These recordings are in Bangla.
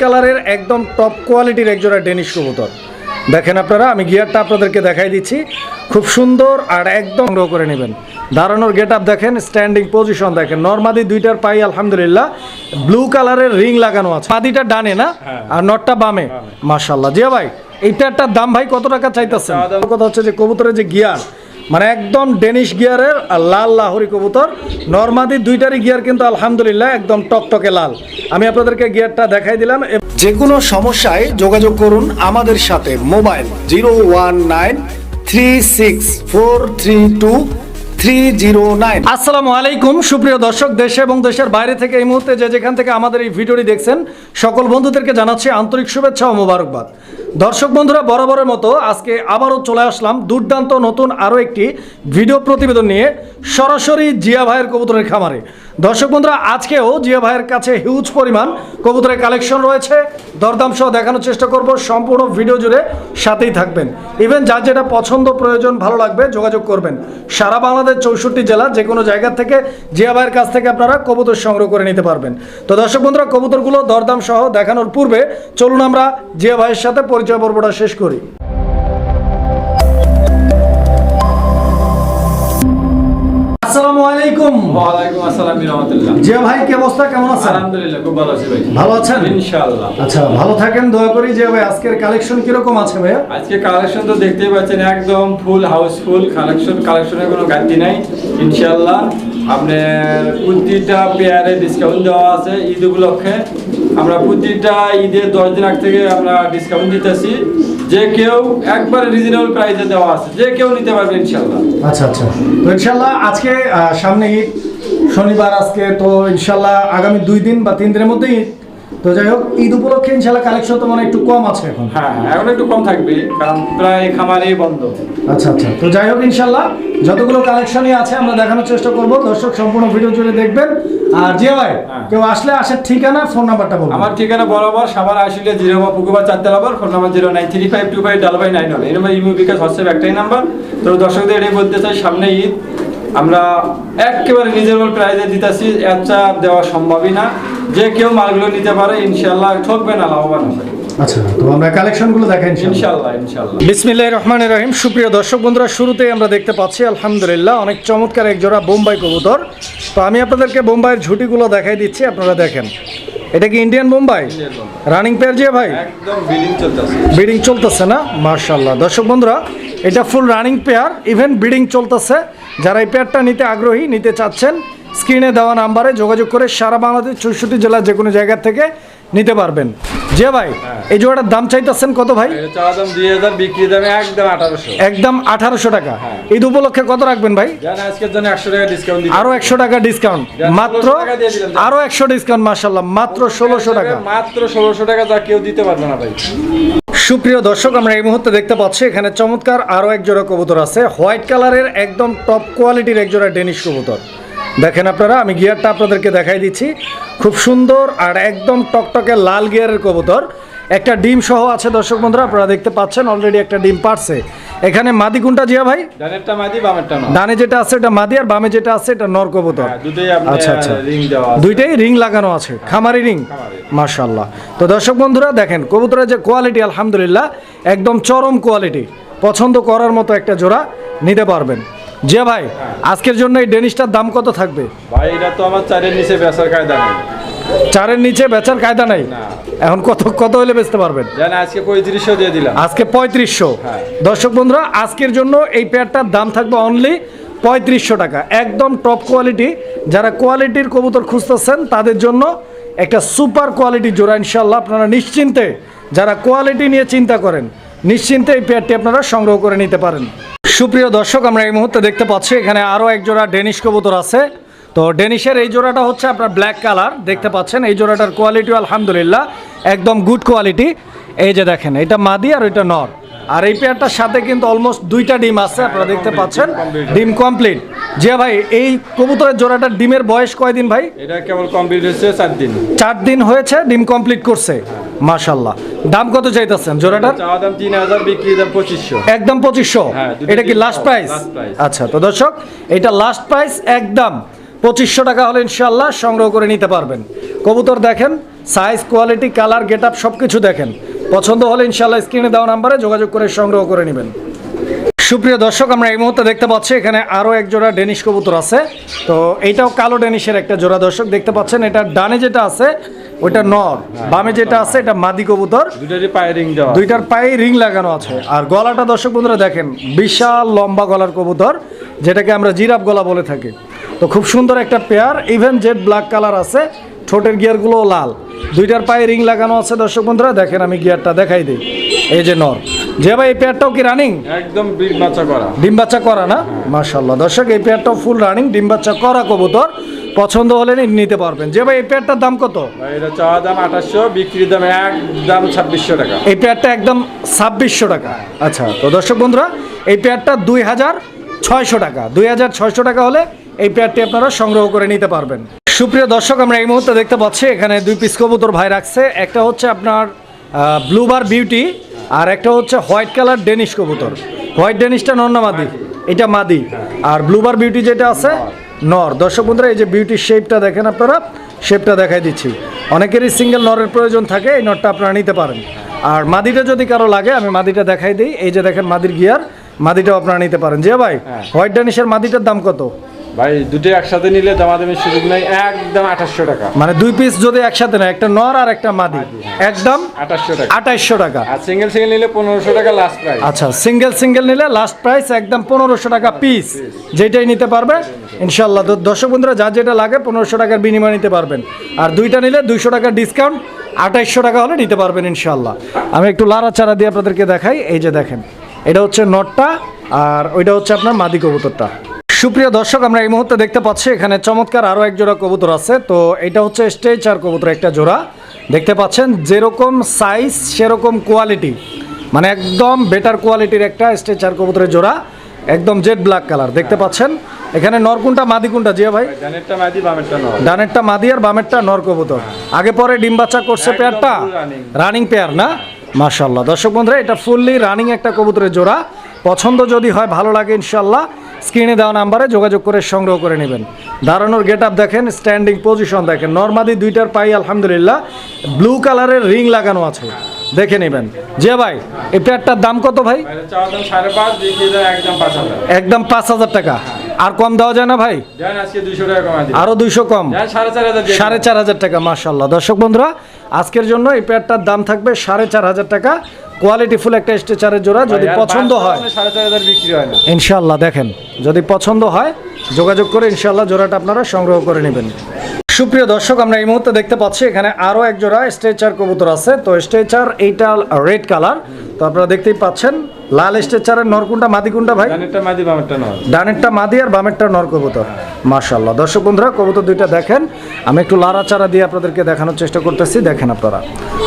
কালারের একদম টপ কোয়ালিটির একজোড়া ডেনিশ কবুতর। দেখেন আপনারা আমি গিয়ারটা আপনাদেরকে দেখাই দিচ্ছি। খুব সুন্দর আর একদম সংগ্রহ করে নেবেন। দাঁড়ানোর গেট আপ দেখেন স্ট্যান্ডিং পজিশন দেখেন। নর্মাদি দুইটার পাই আলহামদুলিল্লাহ। ব্লু কালারের রিং লাগানো আছে। মাদিটা ডানে না? আর নটটা বামে? মাশাল্লাহ জিয়া ভাই এই পেয়ারটার দাম ভাই কত টাকা চাইতেছেন? কথা হচ্ছে যে কবুতরের যে গিয়ার মানে একদম ডেনিশ গিয়ারের আর লাল লাহরি কবুতর। নর্মাদি দুইটারই গিয়ার কিন্তু আলহামদুলিল্লাহ একদম টকটকে লাল। আমি আপনাদেরকে গিয়ারটা দেখাই দিলাম। যে কোনো সমস্যায় যোগাযোগ করুন আমাদের সাথে mobile zero one nine three six four three two three zero nine আসসালামু আলাইকুম, সুপ্রিয় দর্শক, দেশে এবং দেশের বাইরে থেকে এই মুহূর্তে যে যেখান থেকে আমাদের এই ভিডিওটি দেখছেন, সকল বন্ধুদেরকে জানাচ্ছি আন্তরিক শুভেচ্ছা ও মোবারকবাদ। দর্শক বন্ধুরা, বরাবরের মতো আজকে আবারও চলে আসলাম দুর্দান্ত নতুন আরও একটি ভিডিও প্রতিবেদন নিয়ে, সরাসরি জিয়া ভাইয়ের কবুতরের খামারে। দর্শক বন্ধুরা, আজকেও জিয়া ভাইয়ের কাছে হিউজ পরিমাণ কবুতরের কালেকশন রয়েছে। দরদাম সহ দেখানোর চেষ্টা করব, সম্পূর্ণ ভিডিও জুড়ে সাথেই থাকবেন। ইভেন যার যেটা পছন্দ, প্রয়োজন, ভালো লাগবে, যোগাযোগ করবেন। সারা বাংলাদেশ চৌষট্টি জেলা, যে কোনো জায়গা থেকে জিয়া ভাইয়ের কাছ থেকে আপনারা কবুতর সংগ্রহ করে নিতে পারবেন। তো দর্শক বন্ধুরা, কবুতরগুলো দরদাম সহ দেখানোর পূর্বে চলুন আমরা জিয়া ভাইয়ের সাথে পরিচয় পর্বটা শেষ করি। আসসালামু আলাইকুম আসসালাম রহমতুল্লাহ জিয়া ভাই কি অবস্থা? কেমন আছেন? আলহামদুলিল্লাহ খুব ভালো আছি ভাই। ভালো আছেন? ইনশাআল্লাহ। আচ্ছা ভালো থাকেন দয়া করি যে ভাই। আজকের কালেকশন কীরকম আছে ভাইয়া? আজকে কালেকশন তো দেখতেই পাচ্ছেন একদম ফুল হাউসফুল কালেকশন কালেকশনের কোনো ঘাটতি নাই ইনশাআল্লাহ। আপনার প্রতিটা পেয়ারে ডিসকাউন্ট দেওয়া আছে ঈদ উপলক্ষে। আমরা প্রতিটা ঈদের দশ দিন আগ থেকে আমরা ডিসকাউন্ট দিতেছি। যে কেউ একবারে রিজনেবল প্রাইসে দেওয়া আছে, যে কেউ নিতে পারবে ইনশাল্লাহ। আচ্ছা আচ্ছা। তো ইনশাল্লাহ আজকে সামনে ঈদ, শনিবার আজকে, তো ইনশাল্লাহ আগামী দুই দিন বা তিন দিনের মধ্যে ঈদ তো যাই হোক ঈদ উপলক্ষে ইনশাল্লাহ কালেকশন তো মানে একটু কম আছে এখন। হ্যাঁ হ্যাঁ এখন একটু কম থাকবে কারণ প্রায় খামারই বন্ধ। আচ্ছা আচ্ছা। তো যাই হোক ইনশাল্লাহ যতগুলো কালেকশনই আছে আমরা দেখানোর চেষ্টা করব। দর্শক সম্পূর্ণ ভিডিও জুড়ে দেখবেন। আর জিয়া ভাই হ্যাঁ। কেউ আসলে আসার ঠিকানা ফোন নাম্বারটা বলুন আমার ঠিকানা বরাবর সাবার আসলে জিরো বা পুকুবা চারটে number phone number zero nine three five two five ডাল ফাইভ নাইন ওয়ান এই নম্বর ইমো বিকাশ হোয়াটসঅ্যাপ একটাই নাম্বার তো দর্শকদের এটাই বলতে চাই সামনে ঈদ আমরা একেবারে রিজনেবল প্রাইসে দিতেছি এত চাপ দেওয়া সম্ভবই না। যে কেউ মালগুলো নিতে পারে ইনশাল্লাহ ঠকবে না লাভবান হবে। আচ্ছা তো আমরা কালেকশনগুলো দেখাই রহিম। সুপ্রিয় দর্শক বন্ধুরা শুরুতেই আমরা দেখতে পাচ্ছি আলহামদুলিল্লাহ অনেক চমৎকার এক জোড়া বোম্বাই কবুতর। তো আমি আপনাদেরকে বোম্বাইয়ের ঝুটিগুলো দেখাই দিচ্ছি আপনারা দেখেন। এটা কি ইন্ডিয়ান বোম্বাই? রানিং পেয়ার যে ভাই? একদম বিলিং চলতেছে। বিডিং চলতেছে না? মার্শাল্লাহ দর্শক বন্ধুরা এটা full running pair even bidding চলতেছে। যারা এই পেয়ারটা নিতে আগ্রহী নিতে চাচ্ছেন স্ক্রিনে দেওয়া নাম্বারে যোগাযোগ করে সারা বাংলাদেশ চৌষট্টি জেলার যে কোনো জায়গা থেকে নিতে পারবেন। যে ভাই এই জোড়াটার দাম চাইতেছেন কত ভাই? দাম দুই হাজার বিক্রি দামে একদম আঠারোশো। একদম আঠারোশো টাকা। ঈদ উপলক্ষে কত রাখবেন ভাই? আজকের জন্য একশো টাকা ডিসকাউন্ট আরও একশো টাকা ডিসকাউন্ট মাত্র 1600 টাকা দিয়ে দিলাম, যান। আরও একশো ডিসকাউন্ট মার্শাল্লাহ মাত্র ষোলোশো টাকা। মাত্র ষোলোশো টাকা যা কেউ দিতে পারবে না ভাই। সুপ্রিয় দর্শক, আমরা এই মুহূর্তে দেখতে পাচ্ছি, এখানে চমৎকার আরও একজোড়া কবুতর আছে। হোয়াইট কালারের একদম টপ কোয়ালিটির একজোড়া ডেনিশ কবুতর। দেখেন আপনারা, আমি গিয়ারটা আপনাদেরকে দেখাই দিচ্ছি। খুব সুন্দর আর একদম টকটকে লাল গিয়ারের কবুতর। একটা ডিম সহ আছে দর্শক বন্ধুরা আপনারা দেখতে পাচ্ছেন অলরেডি একটা ডিম পারছে। এখানে মাদি কোনটা জিয়া ভাই? ডানেরটা মাদি বামেরটা ডানে যেটা আছে এটা মাদি আর বামে যেটা আছে এটা নর কবুতর। হ্যাঁ, দুটোই আচ্ছা আচ্ছা। ring দেওয়া আছে। দুইটাই রিং লাগানো আছে খামারি রিং খামারি। মাশাল্লাহ তো দর্শক বন্ধুরা দেখেন কবুতরের যে কোয়ালিটি আলহামদুলিল্লাহ একদম চরম কোয়ালিটি পছন্দ করার মতো একটা জোড়া নিতে পারবেন। যে ভাই হ্যাঁ। আজকের জন্য এই ডেনিশটার দাম কত থাকবে? ভাই এটা তো আমার চারের নিচে বেচার কায়দা নেই। চারের নিচে বেচার কায়দা নাই? এখন কত কত হলে বেচতে পারবেন? আজকে পঁয়ত্রিশশো দিয়ে দিলাম। আজকে পঁয়ত্রিশশো। হ্যাঁ। দর্শক বন্ধুরা আজকের জন্য এই পেয়ারটার দাম থাকবে অনলি পঁয়ত্রিশশো টাকা। একদম টপ কোয়ালিটি যারা কোয়ালিটির কবুতর খুঁজতেছেন তাদের জন্য একটা সুপার কোয়ালিটি জোড়া ইনশাল্লাহ আপনারা নিশ্চিন্তে যারা কোয়ালিটি নিয়ে চিন্তা করেন নিশ্চিন্তে এই পেয়ারটি আপনারা সংগ্রহ করে নিতে পারেন। সুপ্রিয় দর্শক, আমরা এই মুহূর্তে দেখতে পাচ্ছি, এখানে আরও এক জোড়া ডেনিশ কবুতর আছে। তো ডেনিশের এই জোড়াটা হচ্ছে আপনার ব্ল্যাক কালার দেখতে পাচ্ছেন, এই জোড়াটার কোয়ালিটি আলহামদুলিল্লাহ, একদম গুড কোয়ালিটি এই যে দেখেন, এটা মাদি আর এটা নর। আর এই পেয়ারটার সাথে কিন্তু অলমোস্ট দুইটা ডিম আছে আপনারা দেখতে পাচ্ছেন। ডিম কমপ্লিট জিয়া ভাই এই কবুতরের জোড়াটার ডিমের বয়স কয়দিন ভাই? এটা কেবল কমপ্লিট হচ্ছে চার দিন। চার দিন হয়েছে ডিম কমপ্লিট করছে। মাশাল্লাহ দাম কত চাইতেছেন জোড়াটার? চাওয়া দাম তিন হাজার বিক্রি দাম পঁচিশশো। একদম পঁচিশশো? হ্যাঁ, এটা কি লাস্ট প্রাইস। আচ্ছা তো দর্শক এটা লাস্ট প্রাইস একদম পঁচিশশো টাকা হলে ইনশাল্লাহ সংগ্রহ করে নিতে পারবেন। কবুতর দেখেন size quality colour get up সব কিছু দেখেন। পছন্দ হলে ইনশাল্লাহ স্ক্রিনে দেওয়া নাম্বারে যোগাযোগ করে সংগ্রহ করে নেবেন। সুপ্রিয় দর্শক আমরা এই মুহূর্তে দেখতে পাচ্ছি এখানে আরও এক জোড়া ডেনিশ কবুতর আছে। তো এইটাও কালো ডেনিশের একটা জোড়া দর্শক দেখতে পাচ্ছেন এটা ডানে যেটা আছে ওইটা নর বামে যেটা আছে এটা মাদি কবুতর। দুটারই পায়ে রিং দেওয়া দুইটার পায়ে রিং লাগানো আছে। আর গলাটা দর্শক বন্ধুরা দেখেন বিশাল লম্বা গলার কবুতর যেটাকে আমরা জিরাফ গলা বলে থাকি। তো খুব সুন্দর একটা pair even jet black colour আছে। ঠোঁটের গিয়ারগুলো লাল। দুইটার পায়ে রিং লাগানো আছে দর্শক বন্ধুরা দেখেন আমি গিয়ারটা দেখাই দিই। এই যে নর। যে ভাই এই পেয়ারটাও কি রানিং একদম বিগ বাচ্চা করা। ডিম বাচ্চা করা না? মাশাল্লাহ দর্শক এই পেয়ারটাও ফুল রানিং ডিম বাচ্চা করা কবুতর। পছন্দ হলে নিতে পারবেন। যে ভাই এই পেয়ারটার দাম কত? ভাই এটা চাওয়া দাম আঠাশশো বিক্রির দাম একদম ছাব্বিশশো টাকা। এই পেয়ারটা একদম ছাব্বিশশো টাকা। আচ্ছা তো দর্শক বন্ধুরা এই পেয়ারটা দুই হাজার ছয়শো টাকা। দুই হাজার ছয়শো টাকা হলে এই পেয়ারটি আপনারা সংগ্রহ করে নিতে পারবেন। সুপ্রিয় দর্শক আমরা এই মুহূর্তে দেখতে পাচ্ছি এখানে দুই পিস কবুতর ভাই রাখছে। একটা হচ্ছে আপনার ব্লুবার বিউটি আর একটা হচ্ছে হোয়াইট কালার ডেনিশ কবুতর। হোয়াইট ডেনিশটা নর না মাদি? এটা মাদি। আর ব্লুবার বিউটি যেটা আছে নর। দর্শক বন্ধুরা এই যে বিউটির শেপটা দেখেন আপনারা শেপটা দেখাই দিচ্ছি। অনেকেরই সিঙ্গেল নরের প্রয়োজন থাকে এই নরটা আপনারা নিতে পারেন। আর মাদিটা যদি কারও লাগে আমি মাদিটা দেখাই দিই। এই যে দেখেন মাদির গিয়ার মাদিটাও আপনারা নিতে পারেন। যে ভাই হ্যাঁ। হোয়াইট ডেনিশের মাদিটার দাম কত? ভাই দুটো একসাথে নিলে দামাদামির সুযোগ নাই একদম আঠাশশো টাকা। মানে দুই পিস যদি একসাথে না একটা নর আর একটা মাদি। একদম আঠাশশো টাকা। আঠাইশশো টাকা। আর সিঙ্গেল সিঙ্গেল নিলে পনেরোশো টাকা লাস্ট প্রাইস আচ্ছা সিঙ্গেল সিঙ্গেল নিলে লাস্ট প্রাইস একদম পনেরোশো টাকা পিস যেটাই নিতে পারবে ইনশাল্লাহ তো দর্শক বন্ধুরা যা যেটা লাগে পনেরোশো টাকার বিনিময়ে নিতে পারবেন। আর দুইটা নিলে দুইশো টাকার ডিসকাউন্ট আঠাইশশো টাকা হলে নিতে পারবেন ইনশাল্লাহ আমি একটু লাড়া চারা দিয়ে আপনাদেরকে দেখাই। এই যে দেখেন এটা হচ্ছে নটটা আর ওইটা হচ্ছে আপনার মাদি কবুতরটা। সুপ্রিয় দর্শক আমরা এই মুহূর্তে দেখতে পাচ্ছি এখানে চমৎকার আরও এক জোড়া কবুতর আছে। তো এটা হচ্ছে স্টেজ আর কবুতর একটা জোড়া। দেখতে পাচ্ছেন যেরকম সাইজ সেরকম কোয়ালিটি মানে একদম বেটার কোয়ালিটির একটা স্টেচার কবুতরের জোড়া। একদম জেড ব্ল্যাক কালার দেখতে পাচ্ছেন এখানে নরকুনটা মাদি কোনটা? জিয়া ভাই? ডানেরটা মাদি বামেরটা ডানেরটা মাদি আর বামেরটা নর কবুতর। আগে পরে ডিম বাচ্চা করছে পেয়ারটা রানিং পেয়ার না? মাশাল্লাহ দর্শক বন্ধুরা এটা ফুললি রানিং একটা কবুতরের জোড়া। পছন্দ যদি হয় ভালো লাগে ইনশাল্লাহ স্ক্রিনে দেওয়া নাম্বারে যোগাযোগ করে সংগ্রহ করে নেবেন। দাঁড়ানোর গেট আপ দেখেন স্ট্যান্ডিং পজিশন দেখেন। নর্মাদি দুইটার পাই আলহামদুলিল্লাহ ব্লু কালারের রিং লাগানো আছে। দেখে নেবেন। যে ভাই এই পেয়ারটার দাম কত ভাই? একদম পাঁচ হাজার। টাকা। আর কম দেওয়া যায় না ভাই? আরও দুইশো কম। সাড়ে চার হাজার টাকা মার্শাল্লাহ দর্শক বন্ধুরা আজকের জন্য এই পেয়ারটার দাম থাকবে সাড়ে চার হাজার টাকা। কোয়ালিটিফুল একটা স্ট্রেচারের জোড়া যদি পছন্দ হয়। টাকা সাড়ে চার হাজার বিক্রি হয় না। ইনশাল্লাহ দেখেন যদি পছন্দ হয় যোগাযোগ করে ইনশাল্লাহ জোড়াটা আপনারা সংগ্রহ করে নেবেন। সুপ্রিয় দর্শক আমরা এই মুহূর্তে দেখতে পাচ্ছি এখানে আরও এক জোড়া স্ট্রেচার কবুতর আছে। তো স্ট্রেচার এইটা রেড কালার। তো আপনারা দেখতেই পাচ্ছেন লাল স্ট্রেচারের নরকুনটা মাদিকুনটা ভাই? ডানেরটা মাদি বামেরটা নয় ডানেরটা মাদি আর বামেরটা নর কবুতর। মাশাল্লাহ দর্শক বন্ধুরা কবুতর দুইটা দেখেন। আমি একটু লাড়াচাড়া দিয়ে আপনাদেরকে দেখানোর চেষ্টা করতেছি। দেখেন আপনারা।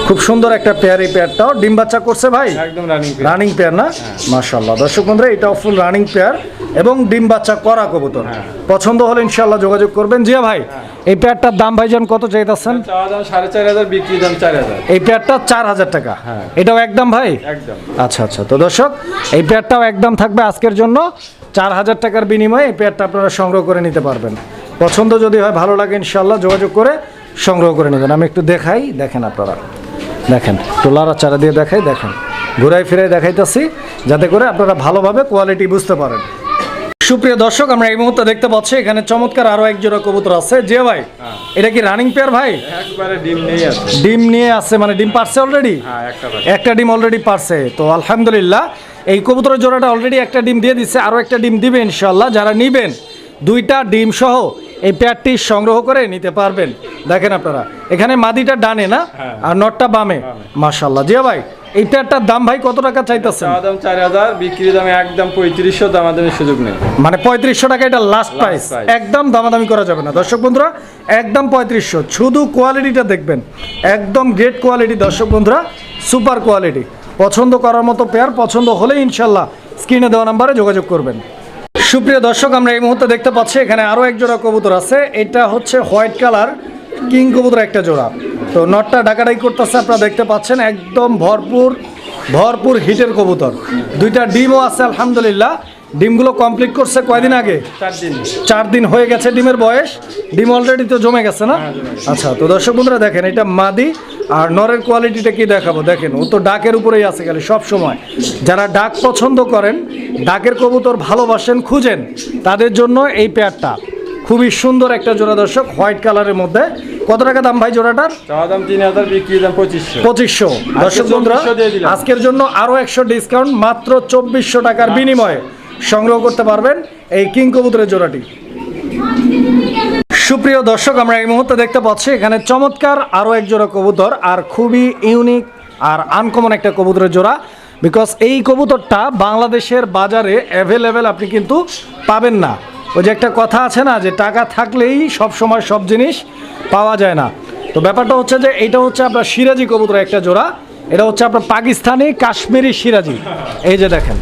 খুব সুন্দর একটা পেয়ার এই পেয়ারটাও ডিম বাচ্চা করছে ভাই? একদম রানিং রানিং পেয়ার না? মাশাল্লাহ দর্শক বন্ধুরা এটাও ফুল রানিং পেয়ার এবং ডিম বাচ্চা করা কবুতর। পছন্দ হলে ইনশাল্লাহ যোগাযোগ করবেন। জিয়া ভাই এই পেয়ারটার দাম ভাইজান কত চাইতেছেন? সাড়ে চার হাজার বিক্রি দাম চার হাজার। এই পেয়ারটা চার হাজার টাকা। হ্যাঁ। এটাও একদম ভাই? একদম। আচ্ছা আচ্ছা। তো দর্শক এই পেয়ারটাও একদম থাকবে আজকের জন্য। চার হাজার টাকার বিনিময়ে এই পেয়ারটা আপনারা সংগ্রহ করে নিতে পারবেন। পছন্দ যদি হয় ভালো লাগে ইনশাল্লাহ যোগাযোগ করে সংগ্রহ করে নেবেন। আমি একটু দেখাই দেখেন আপনারা। দেখেন টোলারা চারা দিয়ে দেখাই দেখেন। ঘুরাই ফিরাই দেখাইতেছি যাতে করে আপনারা ভালোভাবে কোয়ালিটি বুঝতে পারেন। সুপ্রিয় দর্শক আমরা এই মুহূর্তে দেখতে পাচ্ছি এখানে চমৎকার আরও এক জোড়া কবুতর আছে। যে ভাই এটা কি রানিং পেয়ার ভাই? একবারে ডিম নেই আছে। ডিম নিয়ে আছে মানে ডিম পারছে অলরেডি হ্যাঁ একটা ডিম অলরেডি পারছে। তো আলহামদুলিল্লাহ এই কবুতরের জোড়াটা অলরেডি একটা ডিম দিয়ে দিচ্ছে আরও একটা ডিম দিবে ইনশাল্লাহ যারা নিবেন দুইটা ডিম সহ এই পেয়ারটি সংগ্রহ করে নিতে পারবেন। দেখেন আপনারা এখানে মাদিটা ডানে না হ্যাঁ। আর নটটা বামে। মাশাল্লাহ জিয়া ভাই পেয়ারটার দাম ভাই কত টাকা চাইতেছেন? দাম চার হাজার বিক্রি দাম একদম পঁয়ত্রিশশো দামাদামির সুযোগ নেই। মানে পঁয়ত্রিশশো টাকা এটা লাস্ট প্রাইস একদম দামাদামি করা যাবে না। দর্শক বন্ধুরা একদম পঁয়ত্রিশশো। শুধু কোয়ালিটিটা দেখবেন। একদম গ্রেট কোয়ালিটি দর্শক বন্ধুরা সুপার কোয়ালিটি পছন্দ করার মতো পেয়ার পছন্দ হলে ইনশাল্লাহ স্ক্রিনে দেওয়া নাম্বারে যোগাযোগ করবেন। সুপ্রিয় দর্শক আমরা এই মুহূর্তে দেখতে পাচ্ছি এখানে আরও এক জোড়া কবুতর আছে। এটা হচ্ছে হোয়াইট কালার কিং কবুতর একটা জোড়া। তো নটটা ডাকাডাই করতেছে আপনারা দেখতে পাচ্ছেন একদম ভরপুর ভরপুর হিটের কবুতর। দুইটা ডিমও আছে আলহামদুলিল্লাহ। ডিমগুলো কমপ্লিট করছে কয়দিন আগে? চার দিন। হয়ে গেছে ডিমের বয়স। ডিম অলরেডি তো জমে গেছে না? আচ্ছা তো দর্শক বন্ধুরা দেখেন এটা মাদি আর নরের কোয়ালিটিটা কি দেখাবো? দেখেন ও তো ডাকের উপরেই আছে খালি সব সময়। যারা ডাক পছন্দ করেন ডাকের কবুতর ভালোবাসেন খুঁজেন তাদের জন্য এই পেয়ারটা খুবই সুন্দর একটা জোড়া দর্শক হোয়াইট কালারের মধ্যে। কত টাকা দাম ভাই জোড়াটার? চাওয়া দাম তিন হাজার বিক্রি দাম পঁচিশশো। পঁচিশশো। দর্শক বন্ধুরা 2400 দিয়ে দিলাম। আজকের জন্য আরও একশো ডিসকাউন্ট মাত্র চব্বিশশো টাকার বিনিময়ে সংগ্রহ করতে পারবেন এই কিং কবুতরের জোড়াটি। সুপ্রিয় দর্শক আমরা এই মুহূর্তে দেখতে পাচ্ছি এখানে চমৎকার আরও এক জোড়া কবুতর আর খুবই ইউনিক আর আনকমন একটা কবুতরের জোড়া বিকজ এই কবুতরটা বাংলাদেশের বাজারে অ্যাভেলেবেল আপনি কিন্তু পাবেন না। ওই যে একটা কথা আছে না যে টাকা থাকলেই সব সময় সব জিনিস পাওয়া যায় না। তো ব্যাপারটা হচ্ছে যে এটা হচ্ছে আপনার সিরাজি কবুতর একটা জোড়া এটা হচ্ছে আপনার পাকিস্তানি কাশ্মীরি সিরাজি। এই যে দেখেন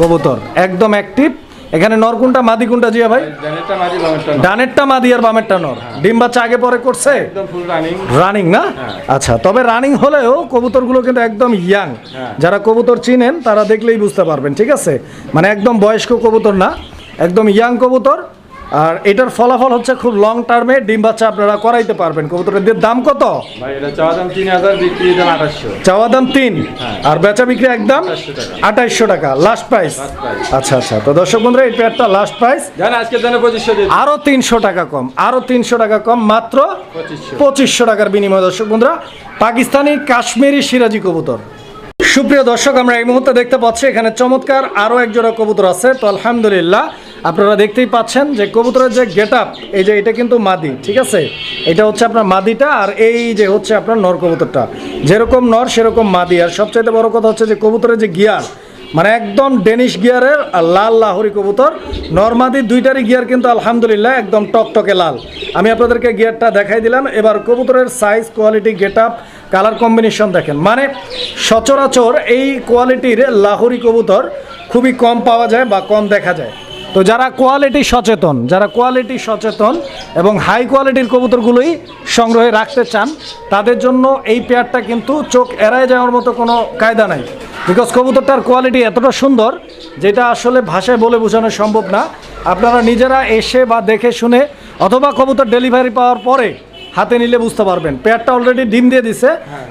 কবুতর একদম অ্যাক্টিভ এখানে নরকুনটা মাদিকুনটা জিয়া ভাই? জানেরটা মাঝি বামেরটা না। ডানেরটা মাদি আর বামেরটা নর। ডিম বাচ্চা আগে পরে করছে? রানিং না? আচ্ছা তবে রানিং হলেও কবুতরগুলো কিন্তু একদম ইয়াং হ্যাঁ। যারা কবুতর চিনেন তারা দেখলেই বুঝতে পারবেন ঠিক আছে? মানে একদম বয়স্ক কবুতর না। একদম ইয়াং কবুতর আর এটার ফলাফল হচ্ছে খুব লং টার্মে ডিম বাচ্চা আপনারা করাইতে পারবেন। কবুতরের দাম কত? চাওয়া দাম তিন তিন? আর বেচা বিক্রি একদম 2800 টাকা। আঠাইশশো টাকা লাস্ট প্রাইস আচ্ছা আচ্ছা। তো দর্শক বন্ধুরা এই পেয়ারটা লাস্ট প্রাইস। আরও তিনশো টাকা কম আরও তিনশো টাকা কম মাত্র পঁচিশশো টাকার বিনিময় দর্শক বন্ধুরা পাকিস্তানি কাশ্মীরি সিরাজি কবুতর। সুপ্রিয় দর্শক, আমরা এই মুহূর্তে দেখতে পাচ্ছি এখানে চমৎকার আরও একজোড়া কবুতর আছে। তো আলহামদুলিল্লাহ, আপনারা দেখতেই পাচ্ছেন যে কবুতরের যে গেট এই যে এটা কিন্তু মাদি, ঠিক আছে? এটা হচ্ছে আপনার মাদিটা আর এই যে হচ্ছে আপনার নর কবুতরটা। যেরকম নর, সেরকম মাদি। আর সবচাইতে বড় কথা হচ্ছে যে কবুতরের যে গিয়ার মানে একদম ডেনিশ গিয়ারের আর লাল লাহরি কবুতর। নর্মাদি দুইটারই গিয়ার কিন্তু আলহামদুলিল্লাহ একদম টকটকে লাল। আমি আপনাদেরকে গিয়ারটা দেখাই দিলাম। এবার কবুতরের size quality get up colour combination দেখেন। মানে সচরাচর এই কোয়ালিটির লাহরি কবুতর খুবই কম পাওয়া যায় বা কম দেখা যায়। তো যারা কোয়ালিটি সচেতন যারা কোয়ালিটি সচেতন এবং হাই কোয়ালিটির কবুতরগুলোই সংগ্রহে রাখতে চান তাদের জন্য এই পেয়ারটা কিন্তু চোখ এড়ায় যাওয়ার মতো কোনো কায়দা নাই। বিকজ কবুতরটার কোয়ালিটি এতটা সুন্দর যেটা আসলে ভাষায় বলে বোঝানো সম্ভব না। আপনারা নিজেরা এসে বা দেখে শুনে অথবা কবুতর ডেলিভারি পাওয়ার পরে হাতে নিলে বুঝতে পারবেন। পেয়ারটা অলরেডি ডিম দিয়ে দিছে।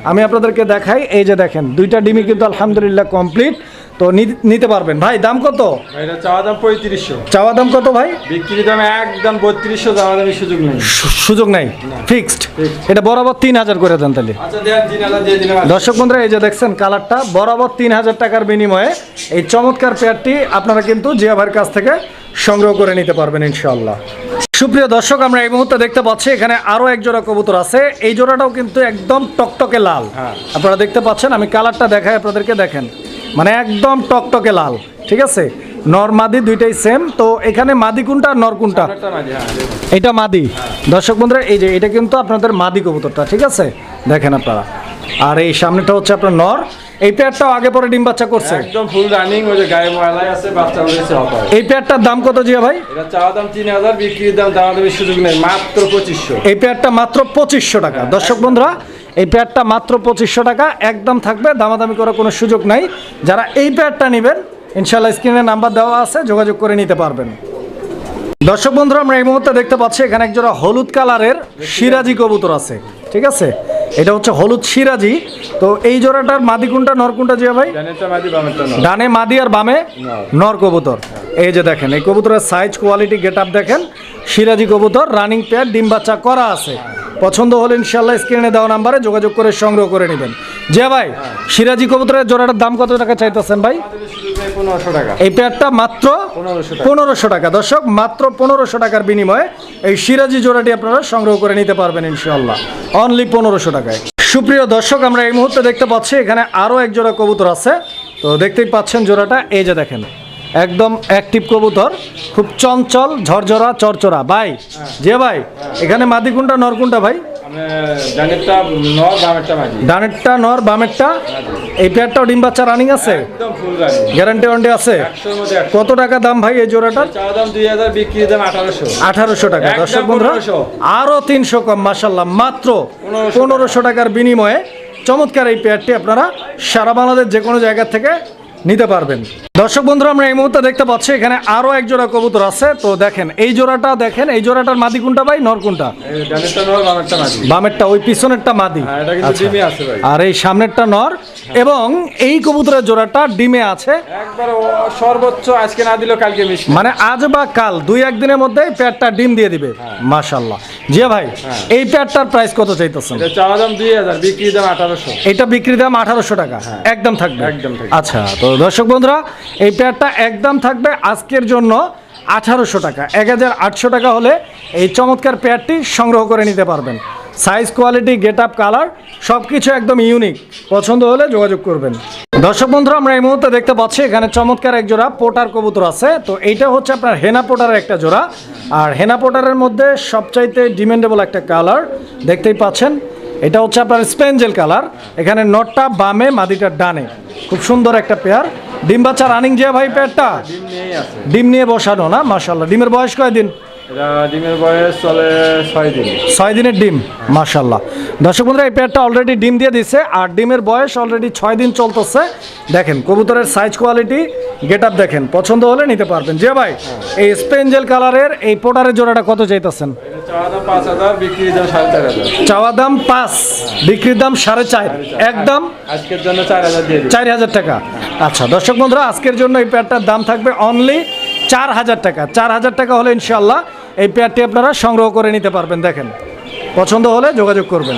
আমি আপনাদেরকে দেখাই এই যে দেখেন দুইটা ডিমই কিন্তু আলহামদুলিল্লাহ কমপ্লিট তো নিতে পারবেন। ভাই দাম কত? এটা চাওয়া দাম পঁয়ত্রিশশো। চাওয়া দাম কত ভাই? বিক্রি দাম একদম বত্রিশশো চাওয়া দামের সুযোগ নেই। সুযোগ নাই? ফিক্সড এটা বরাবর তিন হাজার করে দেন তাহলে। আচ্ছা দর্শক বন্ধুরা এই যে দেখছেন কালারটা বরাবর তিন হাজার টাকার বিনিময়ে এই চমৎকার পেয়ারটি আপনারা কিন্তু জিয়া ভাইয়ের কাছ থেকে সংগ্রহ করে নিতে পারবেন ইনশাল্লাহ সুপ্রিয় দর্শক আমরা এই মুহূর্তে দেখতে পাচ্ছি এখানে আরও এক জোড়া কবুতর আছে। এই জোড়াটাও কিন্তু একদম টকটকে লাল। হ্যাঁ। আপনারা দেখতে পাচ্ছেন আমি কালারটা দেখাই আপনাদেরকে দেখেন। মানে একদম টকটকে লাল ঠিক আছে? নর মাদি দুইটাই সেম তো এখানে মাদি কোনটা আর নর কোনটা? হ্যাঁ। এটা মাদি। দর্শক বন্ধুরা এই যে এটা কিন্তু আপনাদের মাদি কবুতরটা ঠিক আছে? দেখেন আপনারা। আর এই সামনেটা হচ্ছে আপনার নর। এই পেয়ারটাও আগে পরে ডিম বাচ্চা করছে। একদম ফুল রানিং ওই যে গায়ে ময়লাই আছে বাচ্চা উঠেছে অপার এই পেয়ারটার দাম কত জিয়া ভাই? এটা চাওয়া দাম তিন হাজার বিক্রির দাম দাম সুযোগ নেই মাত্র পঁচিশশো। এই পেয়ারটা মাত্র পঁচিশশো টাকা। দর্শক বন্ধুরা এই প্যাডটা মাত্র পঁচিশশো টাকা একদম থাকবে দামাদামি করার কোনো সুযোগ নাই। যারা এই প্যাডটা নেবেন ইনশাল্লাহ স্ক্রিনে নাম্বার দেওয়া আছে যোগাযোগ করে নিতে পারবেন। দর্শক বন্ধুরা আমরা এই মুহূর্তে দেখতে পাচ্ছি এখানে একজোড়া হলুদ কালারের সিরাজি কবুতর আছে ঠিক আছে? এটা হচ্ছে হলুদ সিরাজি। তো এই জোড়াটার মাদি কোনটা নর কোনটা জিয়া ভাই? ডানে মাদি আর বামে নর। কবুতর। এই যে দেখেন এই কবুতরের সাইজ কোয়ালিটি গেট আপ দেখেন। সিরাজি কবুতর রানিং পেয়ার ডিম বাচ্চা করা আছে। পছন্দ হলে ইনশাল্লাহ স্ক্রিনে দেওয়া নাম্বারে যোগাযোগ করে সংগ্রহ করে নেবেন। যে ভাই সিরাজি কবুতরের জোড়াটার দাম কত টাকা চাইতেছেন ভাই? এই পেয়ারটা মাত্র পনেরোশো টাকা। দর্শক মাত্র পনেরোশো টাকার বিনিময়ে এই সিরাজি জোড়াটি আপনারা সংগ্রহ করে নিতে পারবেন ইনশাল্লাহ অনলি পনেরোশো টাকায়। সুপ্রিয় দর্শক আমরা এই মুহূর্তে দেখতে পাচ্ছি এখানে আরও এক জোড়া কবুতর আছে। তো দেখতেই পাচ্ছেন জোড়াটা। এই যে দেখেন একদম অ্যাক্টিভ কবুতর খুব চঞ্চল ঝরঝরা চরচরা। ভাই যে ভাই এখানে ভাই? আমি জানেরটা নয় বামেরটা মাঝি ডানেরটা নর বামেরটা? এই পেয়ারটাও ডিম বাচ্চা রানিং আছে? গ্যারান্টি ওয়ান্টি আছে? কত টাকা দাম ভাই এই দাম আঠারোশো। টাকা। দর্শক বন্ধুরা আরও তিনশো কম মাসাল্লাহ মাত্র পনেরোশো টাকার বিনিময়ে চমৎকার এই পেয়ারটি আপনারা সারা বাংলাদেশ যে কোনো জায়গা থেকে নিতে পারবেন। দর্শক বন্ধুরা আমরা এই মুহূর্তে দেখতে পাচ্ছি এখানে আরও এক জোড়া কবুতর আছে। তো দেখেন এই জোড়াটা দেখেন এই জোড়াটার মাদি কোনটা ভাই? নর কোনটা? বামেরটা ওই পিছনেরটা মাদি। হ্যাঁ, আচ্ছা। আর এই সামনেরটা নর। এবং এই কবুতরের জোড়াটা ডিমে আছে। সর্বোচ্চ আজকে না দিলেও কালকে মানে আজ বা কাল দুই একদিনের মধ্যে পেয়ারটা ডিম দিয়ে দিবে। মাশাল্লাহ জিয়া ভাই এই প্যাডটার প্রাইস কত চাইতেছেন? এটা চাওয়া দাম দুই হাজার বিক্রি দাম আঠারোশো। এটা বিক্রি দাম আঠারোশো টাকা একদম থাকবে। একদম। আচ্ছা তো দর্শক বন্ধুরা এই পেয়ারটা একদম থাকবে আজকের জন্য আঠারোশো টাকা। এক হাজার আটশো টাকা হলে এই চমৎকার পেয়ারটি সংগ্রহ করে নিতে পারবেন। Size quality get up colour সব কিছু একদম ইউনিক। পছন্দ হলে যোগাযোগ করবেন। দর্শক বন্ধুরা আমরা এই মুহূর্তে দেখতে পাচ্ছি এখানে চমৎকার এক জোড়া পোটার কবুতর আছে। তো এইটা হচ্ছে আপনার হেনা পোটারের একটা জোড়া। আর হেনা পোটারের মধ্যে সবচাইতে ডিমেন্ডেবল একটা কালার দেখতেই পাচ্ছেন। এটা হচ্ছে আপনার স্পেঞ্জেল কালার। এখানে নটটা বামে মাদিটা ডানে। খুব সুন্দর একটা পেয়ার। ডিম বাচ্চা রানিং যে ভাই পেয়ারটা? ডিম নিয়ে বসানো না? মাশাল্লাহ ডিমের বয়স কয়দিন? এটা ডিমের বয়স চলে ছয় দিন। ছয় দিনের ডিম মাশাল্লাহ দর্শক বন্ধুরা এই পেয়ারটা অলরেডি ডিম দিয়ে দিছে আর ডিমের বয়স অলরেডি ছয় দিন চলতেছে। দেখেন কবুতরের সাইজ কোয়ালিটি গেট আপ দেখেন পছন্দ হলে নিতে পারবেন। যে ভাই এই স্পেঞ্জেল কালারের এই পোটারের জোড়াটা কত চাইতেছেন? চাওয়া দাম পাঁচ বিক্রির দাম সাড়ে চার একদম? আজকের জন্য চার হাজার টাকা। আচ্ছা দর্শক বন্ধুরা আজকের জন্য এই পেয়ারটার দাম থাকবে অনলি চার হাজার টাকা। চার হাজার টাকা হলে ইনশাল্লাহ এই পেয়ারটি আপনারা সংগ্রহ করে নিতে পারবেন, দেখেন। পছন্দ হলে যোগাযোগ করবেন।